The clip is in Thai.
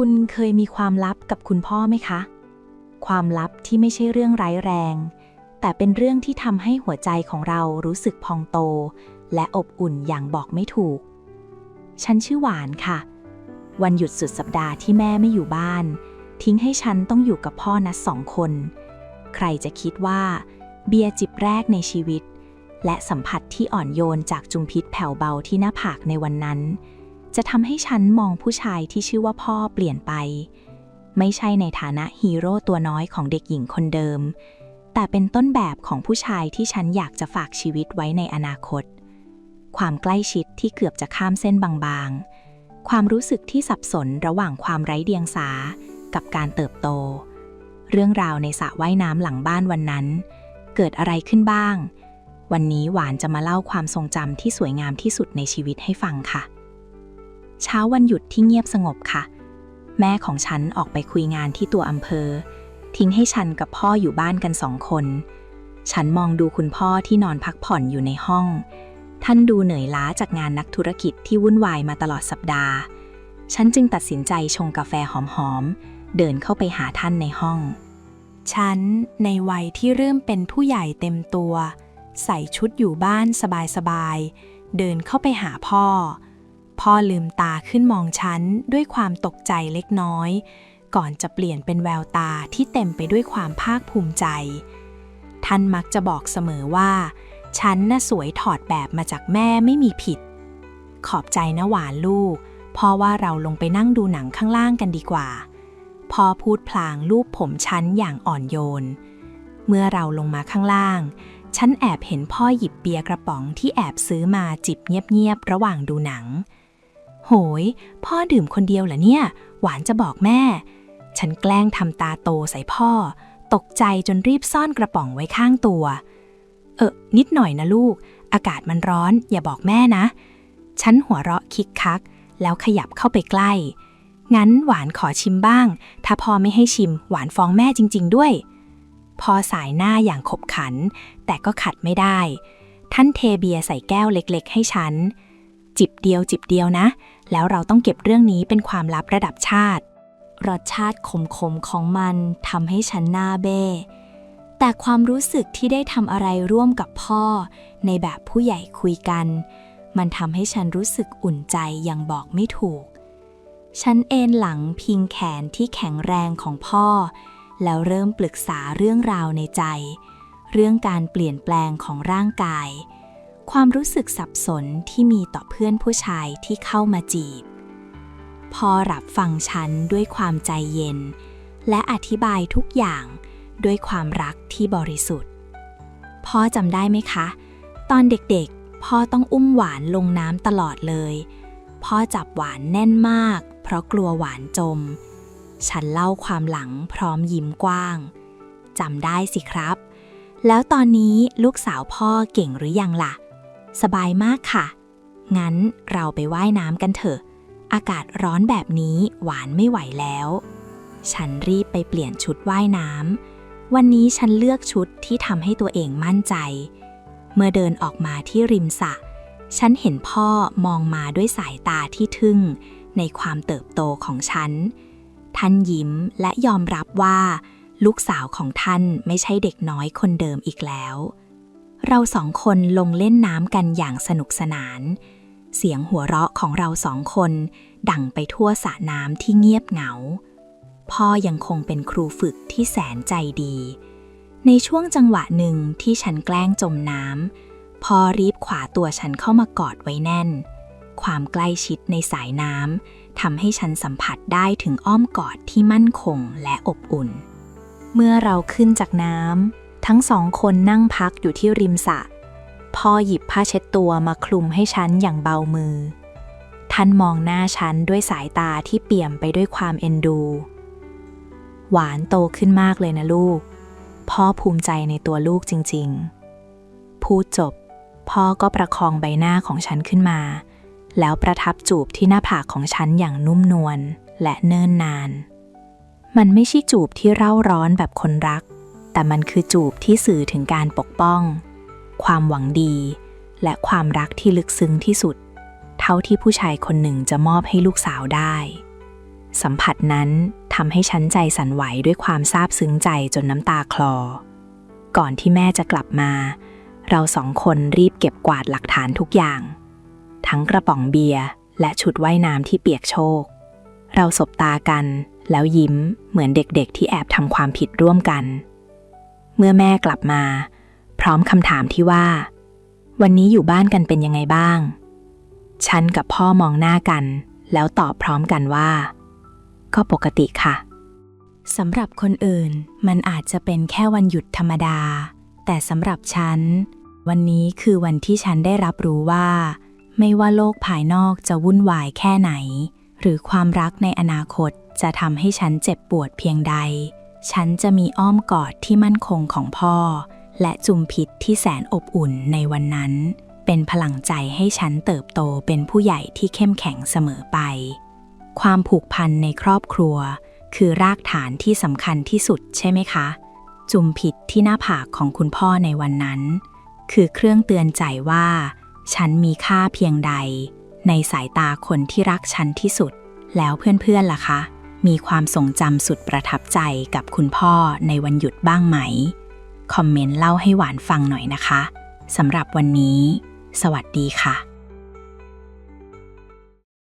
คุณเคยมีความลับกับคุณพ่อไหมคะ ความลับที่ไม่ใช่เรื่องร้ายแรง แต่เป็นเรื่องที่ทำให้หัวใจของเรารู้สึกพองโต และอบอุ่นอย่างบอกไม่ถูก ฉันชื่อหวานค่ะ วันหยุดสุดสัปดาห์ที่แม่ไม่อยู่บ้าน ทิ้งให้ฉันต้องอยู่กับพ่อนัดสองคน ใครจะคิดว่า เบียร์จิบแรกในชีวิต และสัมผัสที่อ่อนโยนจากจุมพิษแผ่วเบาที่หน้าผากในวันนั้น จะทำให้ฉันมองผู้ชายที่ชื่อว่าพ่อเปลี่ยนไป ไม่ใช่ในฐานะฮีโร่ตัวน้อยของเด็กหญิงคนเดิม แต่เป็นต้นแบบของผู้ชายที่ฉันอยากจะฝากชีวิตไว้ในอนาคต ความใกล้ชิดที่เกือบจะข้ามเส้นบางๆ ความรู้สึกที่สับสนระหว่างความไร้เดียงสา กับการเติบโต เรื่องราวในสระว่ายน้ำหลังบ้านวันนั้น เกิดอะไรขึ้นบ้าง วันนี้หวานจะมาเล่าความทรงจำที่สวยงามที่สุดในชีวิตให้ฟังค่ะ เช้าวันหยุดที่เงียบสงบค่ะ แม่ของฉันออกไปคุยงานที่ตัวอำเภอ ทิ้งให้ฉันกับพ่ออยู่บ้านกันสองคน ฉันมองดูคุณพ่อที่นอนพักผ่อนอยู่ในห้อง ท่านดูเหนื่อยล้าจากงานนักธุรกิจที่วุ่นวายมาตลอดสัปดาห์ ฉันจึงตัดสินใจชงกาแฟหอมๆ เดินเข้าไปหาท่านในห้อง ฉันในวัยที่เริ่มเป็นผู้ใหญ่เต็มตัว ใส่ชุดอยู่บ้านสบายๆ เดินเข้าไปหาพ่อ พ่อลืมตาขึ้นมองฉันด้วยความตกใจเล็กน้อย ก่อนจะเปลี่ยนเป็นแววตาที่เต็มไปด้วยความภาคภูมิใจ ท่านมักจะบอกเสมอว่า ฉันน่ะสวยถอดแบบมาจากแม่ไม่มีผิด ขอบใจนะหวานลูก พ่อว่าเราลงไปนั่งดูหนังข้างล่างกันดีกว่า พ่อพูดพลางลูบผมฉันอย่างอ่อนโยน เมื่อเราลงมาข้างล่างฉันแอบเห็นพ่อหยิบเบียร์กระป๋องที่แอบซื้อมาจิบเงียบๆระหว่างดูหนัง โหย พ่อดื่มคนเดียวเหรอเนี่ย หวานจะบอกแม่ ฉันแกล้งทำตาโตใส่พ่อ ตกใจจนรีบซ่อนกระป๋องไว้ข้างตัว เออนิดหน่อยนะลูก อากาศมันร้อน อย่าบอกแม่นะ ฉันหัวเราะคิกคัก แล้วขยับเข้าไปใกล้ งั้นหวานขอชิมบ้าง ถ้าพ่อไม่ให้ชิม หวานฟ้องแม่จริง ๆ ด้วยพ่อสายหน้าอย่างขบขัน แต่ก็ขัดไม่ได้ ท่านเทเบียร์ใส่แก้วเล็ก ๆ ให้ฉัน จิบเดียวจิบเดียวนะ แล้วเราต้องเก็บเรื่องนี้เป็นความลับระดับชาติ รสชาติขมๆของมันทำให้ฉันหน้าเบ้แต่ความรู้สึกที่ได้ทำอะไรร่วมกับพ่อ ในแบบผู้ใหญ่คุยกัน มันทำให้ฉันรู้สึกอุ่นใจอย่างบอกไม่ถูก ฉันเอนหลังพิงแขนที่แข็งแรงของพ่อ แล้วเริ่มปรึกษาเรื่องราวในใจ เรื่องการเปลี่ยนแปลงของร่างกาย ความรู้สึกสับสนที่มีต่อเพื่อนผู้ชายที่เข้ามาจีบพ่อรับฟังฉันด้วยความใจเย็น และอธิบายทุกอย่างด้วยความรักที่บริสุทธิ์ พ่อจำได้ไหมคะ ตอนเด็กๆ พ่อต้องอุ้มหวานลงน้ำตลอดเลย พ่อจับหวานแน่นมาก เพราะกลัวหวานจม ฉันเล่าความหลังพร้อมยิ้มกว้างจำได้สิครับ แล้วตอนนี้ลูกสาวพ่อเก่งหรือยังล่ะ สบายมากค่ะ งั้นเราไปไว่ายน้ำกันเถอะ อากาศร้อนแบบนี้หวานไม่ไหวแล้ว ฉันรีบไปเปลี่ยนชุดว่ายน้ำ วันนี้ฉันเลือกชุดที่ทำให้ตัวเองมั่นใจ เมื่อเดินออกมาที่ริมสระ ฉันเห็นพ่อมองมาด้วยสายตาที่ทึ่ง ในความเติบโตของฉัน ท่านยิ้มและยอมรับว่า ลูกสาวของท่านไม่ใช่เด็กน้อยคนเดิมอีกแล้ว เราสองคนลงเล่นน้ำกันอย่างสนุกสนาน เสียงหัวเราะของเราสองคน ดังไปทั่วสระน้ำที่เงียบเหงา พ่อยังคงเป็นครูฝึกที่แสนใจดี ในช่วงจังหวะหนึ่งที่ฉันแกล้งจมน้ำพ่อรีบขวาตัวฉันเข้ามากอดไว้แน่น ความใกล้ชิดในสายน้ำทำให้ฉันสัมผัสได้ถึงอ้อมกอดที่มั่นคงและอบอุ่น เมื่อเราขึ้นจากน้ำ ทั้งสองคนนั่งพักอยู่ที่ริมสระพ่อหยิบผ้าเช็ดตัวมาคลุมให้ฉันอย่างเบามือ ท่านมองหน้าฉันด้วยสายตาที่เปี่ยมไปด้วยความเอ็นดู หวานโตขึ้นมากเลยนะลูก พ่อภูมิใจในตัวลูกจริงๆ พูดจบ พ่อก็ประคองใบหน้าของฉันขึ้นมา แล้วประทับจูบที่หน้าผากของฉันอย่างนุ่มนวลและเนิ่นนาน มันไม่ใช่จูบที่เร่าร้อนแบบคนรัก แต่มันคือจูบที่สื่อถึงการปกป้อง ความหวังดี และความรักที่ลึกซึ้งที่สุด เท่าที่ผู้ชายคนหนึ่งจะมอบให้ลูกสาวได้ สัมผัสนั้นทำให้ฉันใจสั่นไหวด้วยความซาบซึ้งใจจนน้ำตาคลอ ก่อนที่แม่จะกลับมา เราสองคนรีบเก็บกวาดหลักฐานทุกอย่าง ทั้งกระป๋องเบียร์และชุดว่ายน้ำที่เปียกโชก เราสบตากันแล้วยิ้มเหมือนเด็กๆที่แอบทำความผิดร่วมกัน เมื่อแม่กลับมา พร้อมคำถามที่ว่า วันนี้อยู่บ้านกันเป็นยังไงบ้าง ฉันกับพ่อมองหน้ากัน แล้วตอบพร้อมกันว่า ก็ปกติค่ะสำหรับคนอื่นมันอาจจะเป็นแค่วันหยุดธรรมดา แต่สำหรับฉัน วันนี้คือวันที่ฉันได้รับรู้ว่า ไม่ว่าโลกภายนอกจะวุ่นวายแค่ไหน หรือความรักในอนาคตจะทำให้ฉันเจ็บปวดเพียงใด ฉันจะมีอ้อมกอดที่มั่นคงของพ่อ และจุมพิษที่แสนอบอุ่นในวันนั้น เป็นพลังใจให้ฉันเติบโตเป็นผู้ใหญ่ที่เข้มแข็งเสมอไป ความผูกพันในครอบครัว คือรากฐานที่สำคัญที่สุดใช่ไหมคะ จุมผิดที่หน้าผากของคุณพ่อในวันนั้น คือเครื่องเตือนใจว่า ฉันมีค่าเพียงใด ในสายตาคนที่รักฉันที่สุด แล้วเพื่อนๆล่ะคะ มีความทรงจำสุดประทับใจกับคุณพ่อในวันหยุดบ้างไหม คอมเมนต์เล่าให้หวานฟังหน่อยนะคะ สำหรับวันนี้ สวัสดีค่ะ